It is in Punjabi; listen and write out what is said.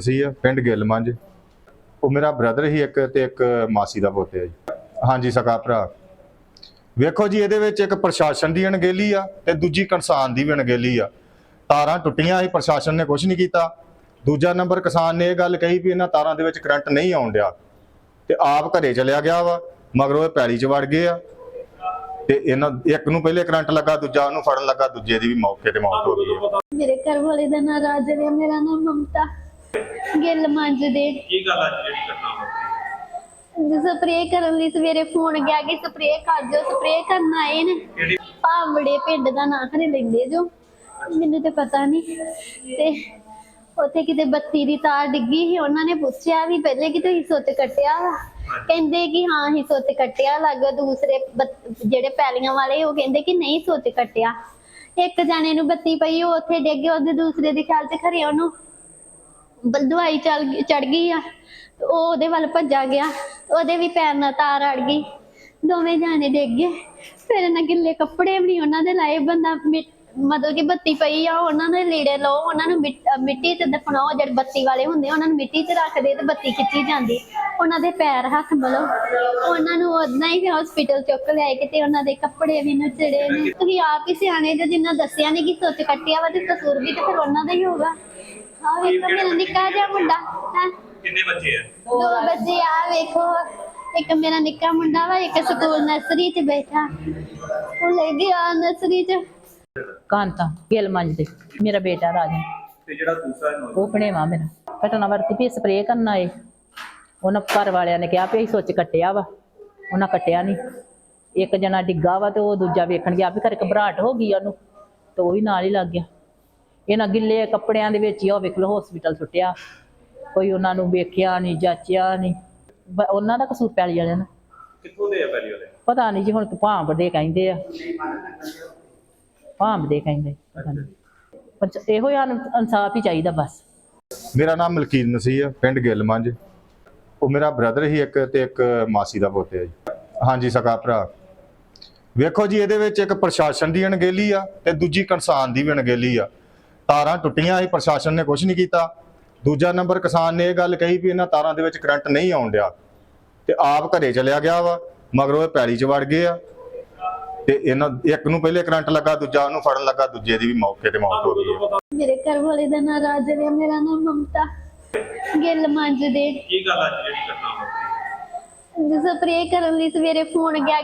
ਸੀ ਆ, ਪਿੰਡ ਗਿੱਲ ਉਹ ਮੇਰਾ ਬ੍ਰਦਰ ਹੀ ਇੱਕ ਤੇ ਇੱਕ ਮਾਸੀ ਦਾ ਪੁੱਤ ਹੈ ਜੀ। ਹਾਂਜੀ, ਸਕਾ ਭਰਾ। ਵੇਖੋ ਜੀ, ਇਹਦੇ ਵਿੱਚ ਇੱਕ ਪ੍ਰਸ਼ਾਸਨ ਦੀ ਅਣਗਹਿਲੀ ਆ ਤੇ ਦੂਜੀ ਕਿਸਾਨ ਦੀ ਵੀ ਅਣਗਹਿਲੀ ਆ। ਤਾਰਾਂ ਟੁੱਟੀਆਂ ਸੀ, ਪ੍ਰਸ਼ਾਸਨ ਨੇ ਕੁਝ ਨਹੀਂ ਕੀਤਾ। ਦੂਜਾ ਨੰਬਰ, ਕਿਸਾਨ ਨੇ ਇਹ ਗੱਲ ਕਹੀ ਵੀ ਇਹਨਾਂ ਤਾਰਾਂ ਦੇ ਵਿੱਚ ਕਰੰਟ ਨਹੀਂ ਆਉਣ ਡਿਆ। ਤੇ ਆਪ ਘਰੇ ਚਲਿਆ ਗਿਆ ਵਾ, ਮਗਰੋਂ ਇਹ ਪੈਲੀ 'ਚ ਵੜ ਗਏ ਆ। ਤੇ ਇਹਨਾਂ, ਇੱਕ ਨੂੰ ਪਹਿਲੇ ਕਰੰਟ ਲੱਗਾ, ਦੂਜਾ ਉਹਨੂੰ ਫੜਨ ਲੱਗਾ, ਦੂਜੇ ਦੀ ਵੀ ਮੌਕੇ ਤੇ ਮੌਤ ਹੋ ਗਈ ਹੈ ਮੇਰੇ ਘਰ ਵਾਲੇ ਦਾ ਨਾਂ ਰਾਜ ਹੈ ਮੇਰਾ ਨਾਮ ਮਮਤਾ। ਗਿੱਲ ਮੰਜ ਦੇ ਕੀ ਗੱਲ ਅੱਜ ਜਿਹੜੀ ਘਟਨਾ ਵਾਪਰੀ? ਸਪਰੇਅ ਕਰਨ ਲਈ ਸਵੇਰੇ ਫੋਨ ਗਿਆ ਕਿ ਸਪਰੇਅ ਕਰ ਦਿਓ ਸਪਰੇਅ ਕਰਨ ਆਏ ਨੇ। ਕਿਹੜੀ? ਭਾਵੜੇ ਪਿੰਡ ਦਾ ਨਾਂ ਖਰੇ ਲੈਂਦੇ ਜੋ। ਮੈਨੂੰ ਤੇ ਪਤਾ ਨਹੀਂ। ਤੇ ਉੱਥੇ ਕਿਤੇ ਬੱਤੀ ਦੀ ਤਾਰ ਡਿੱਗੀ ਸੀ ਉਹਨਾਂ ਨੇ ਪੁੱਛਿਆ ਵੀ ਪਹਿਲੇ ਕਿ ਤੁਸੀਂ ਸੁੱਤ ਕੱਟਿਆ ਵਾ। ਕਹਿੰਦੇ ਕਿ ਹਾਂ ਹੀ ਸੁੱਤ ਕੱਟਿਆ ਲੱਗ ਦੂਸਰੇ ਬੱਤ- ਜਿਹੜੇ ਪੈਲੀਆਂ ਵਾਲੇ ਉਹ ਕਹਿੰਦੇ ਕਿ ਨਹੀਂ ਸੁੱਤ ਕੱਟਿਆ। ਇੱਕ ਜਾਣੇ ਨੂੰ ਬੱਤੀ ਪਈ ਉਹ ਉੱਥੇ ਡਿੱਗ ਗਿਆ ਉਹਦੇ ਦੂਸਰੇ ਦੇ ਖਿਆਲ 'ਚ ਖਰੇ ਉਹਨੂੰ ਦਵਾਈ ਚੱਲ ਚੜ ਗਈ ਆ ਉਹ ਉਹਦੇ ਵੱਲ ਭੱਜਾ ਗਿਆ ਉਹਦੇ ਵੀ ਪੈਰ ਨਾਲ ਤਾਰ ਅੜ ਗਈ। ਦੋਵੇਂ ਜਾਣੇ ਡਿੱਗ ਗਏ ਫਿਰ ਇਹਨਾਂ ਗਿੱਲੇ ਕੱਪੜੇ ਵੀ ਨੀ ਉਹਨਾਂ ਦੇ ਲਾਏ ਬੰਦਾ ਮਿ- ਮਤਲਬ ਕਿ ਬੱਤੀ ਪਈ ਆ ਉਹਨਾਂ ਦੇ ਲੀੜੇ ਲਓ ਉਹਨਾਂ ਨੂੰ ਮਿੱਟ- ਅਹ ਮਿੱਟੀ ਤੇ ਦਫਨਾਓ ਜਿਹੜੇ ਬੱਤੀ ਵਾਲੇ ਹੁੰਦੇ ਆ, ਉਹਨਾਂ ਨੂੰ ਮਿੱਟੀ 'ਚ ਰੱਖਦੇ ਤੇ ਬੱਤੀ ਖਿੱਚੀ ਜਾਂਦੀ। ਉਹਨਾਂ ਦੇ ਪੈਰ ਹੱਥ ਮਲੋ ਉਹਨਾਂ ਨੂੰ ਉਦਾਂ ਹੀ ਫਿਰ ਹਸਪੀਟਲ ਚੁੱਕ ਲਿਆਏ ਕਿਤੇ ਉਹਨਾਂ ਦੇ ਕੱਪੜੇ ਵੀ ਨਚੜੇ ਨੇ। ਤੁਸੀਂ ਆਪ ਹੀ ਸਿਆਣੇ ਜੋ ਜਿੰਨਾ ਦੱਸਿਆ ਨਹੀਂ ਕਿ ਸੁੱਚ ਕੱਟਿਆ ਵਾ ਤੇ ਕਸੂਰ ਵੀ ਤੇ ਫਿਰ ਉਹਨਾਂ ਦਾ ਹੀ ਹੋਗਾ ਆ ਵੇਖੋ ਮੇਰਾ ਨਿੱਕਾ ਜਿਹਾ ਮੁੰਡਾ ਹੈਂ? ਕਿੰਨੇ ਬੱਚੇ ਆ? ਦੋ ਬੱਚੇ ਆ ਵੇਖੋ। ਇੱਕ ਮੇਰਾ ਨਿੱਕਾ ਮੁੰਡਾ ਵਾ ਇੱਕ ਸਕੂਲ ਨਰਸਰੀ 'ਚ ਬੈਠਾ। ਉਹ ਲੈ ਗਿਆ ਨਰਸਰੀ 'ਚ। ਕਾਂਤਾ ਗਿੱਲ ਮੰਜਦੇ। ਮੇਰਾ ਬੇਟਾ ਰਾਜਨ ਤੇ ਜਿਹੜਾ ਦੂਸਰਾ ਨੌਜਵਾਨ ਉਹ ਭਣੇਵਾ ਮੇਰਾ। ਘਟਨਾ ਵਰਤੀ ਵੀ ਸਪਰੇਅ ਕਰਨ ਆਏ ਉਹਨਾਂ ਘਰ ਵਾਲਿਆਂ ਨੇ ਕਿਹਾ ਵੀ ਅਸੀਂ ਸੁੱਚ ਕੱਟਿਆ ਵਾ। ਉਹਨਾਂ ਕੱਟਿਆ ਨਹੀਂ ਇੱਕ ਜਣਾ ਡਿੱਗਾ ਵਾ ਤੇ ਉਹ ਦੂਜਾ ਵੇਖਣ ਗਿਆ ਵੀ ਘਰੇ ਘਬਰਾਹਟ ਹੋ ਗਈ ਉਹਨੂੰ। ਤੇ ਉਹ ਵੀ ਨਾਲ ਹੀ ਲੱਗ ਗਿਆ। ਇਹਨਾਂ ਗਿੱਲੇ ਕੱਪੜਿਆਂ ਦੇ ਵਿੱਚ ਹੀ ਉਹ ਵੇਖ ਲਓ ਹਸਪੀਟਲ ਸੁੱਟਿਆ। ਕੋਈ ਉਹਨਾਂ ਨੂੰ ਵੇਖਿਆ ਨਹੀਂ ਜਾਚਿਆ ਨਹੀਂ ਉਹਨਾਂ ਦਾ ਕਸੂਰ ਪੈਲੀ ਵਾਲਿਆਂ ਦਾ। ਕਿੱਥੋਂ ਦੇ ਆ ਪਹਿਲੀ ਵਾਲੇ? ਪਤਾ ਨਹੀਂ ਜੀ ਹੁਣ ਭਾਂਬ ਦੇ ਕਹਿੰਦੇ ਆ। ਭਾਂਬ ਦੇ ਕਹਿੰਦੇ ਪਤਾ ਨਹੀਂ ਪਰ ਇਹੋ ਹੀ ਇਨਸਾਫ ਹੀ ਚਾਹੀਦਾ ਬਸ। ਮੇਰਾ ਨਾਮ ਮਲਕੀਤ ਨਸੀ ਆ ਪਿੰਡ ਗਿੱਲ ਮੰਜ ਉਹ ਮੇਰਾ ਬ੍ਰਦਰ ਹੀ ਇੱਕ ਤੇ ਇੱਕ ਮਾਸੀ ਦਾ ਪੁੱਤ ਹੈ ਜੀ। ਹਾਂਜੀ ਸਕਾ ਭਰਾ। ਵੇਖੋ ਜੀ ਇਹਦੇ ਵਿੱਚ ਇੱਕ ਪ੍ਰਸ਼ਾਸਨ ਦੀ ਅਣਗਹਿਲੀ ਆ ਤੇ ਦੂਜੀ ਕਿਸਾਨ ਦੀ ਵੀ ਅਣਗਹਿਲੀ ਆ। ਤਾਰਾਂ ਟੁੱਟੀਆਂ ਸੀ ਪ੍ਰਸ਼ਾਸਨ ਨੇ ਕੁਝ ਨਹੀਂ ਕੀਤਾ। ਦੂਜਾ ਨੰਬਰ ਕਿਸਾਨ ਨੇ ਇਹ ਗੱਲ ਕਹੀ ਵੀ ਇਹਨਾਂ ਤਾਰਾਂ ਦੇ ਵਿੱਚ ਕਰੰਟ ਨਹੀਂ ਆਉਣ ਡਿਆ। ਤੇ ਆਪ ਘਰੇ ਚਲਿਆ ਗਿਆ ਵਾ ਮਗਰੋਂ ਇਹ ਪੈਲੀ 'ਚ ਵੜ ਗਏ ਆ। ਤੇ ਇਹਨਾਂ ਇੱਕ ਨੂੰ ਪਹਿਲੇ ਕਰੰਟ ਲੱਗਾ ਦੂਜਾ ਉਹਨੂੰ ਫੜਨ ਲੱਗਾ ਦੂਜੇ ਦੀ ਵੀ ਮੌਕੇ ਤੇ ਮੌਤ ਹੋ ਗਈ ਹੈ ਮੇਰੇ ਘਰ ਵਾਲੇ ਦਾ ਨਾਂ ਰਾਜ ਹੈ ਮੇਰਾ ਨਾਮ ਮਮਤਾ। ਗਿੱਲ ਮੰਜ ਦੇ ਕੀ ਗੱਲ ਅੱਜ ਜਿਹੜੀ ਘਟਨਾ ਵਾਪਰੀ? ਸਪਰੇਅ ਕਰਨ ਲਈ ਸਵੇਰੇ ਫੋਨ ਗਿਆ।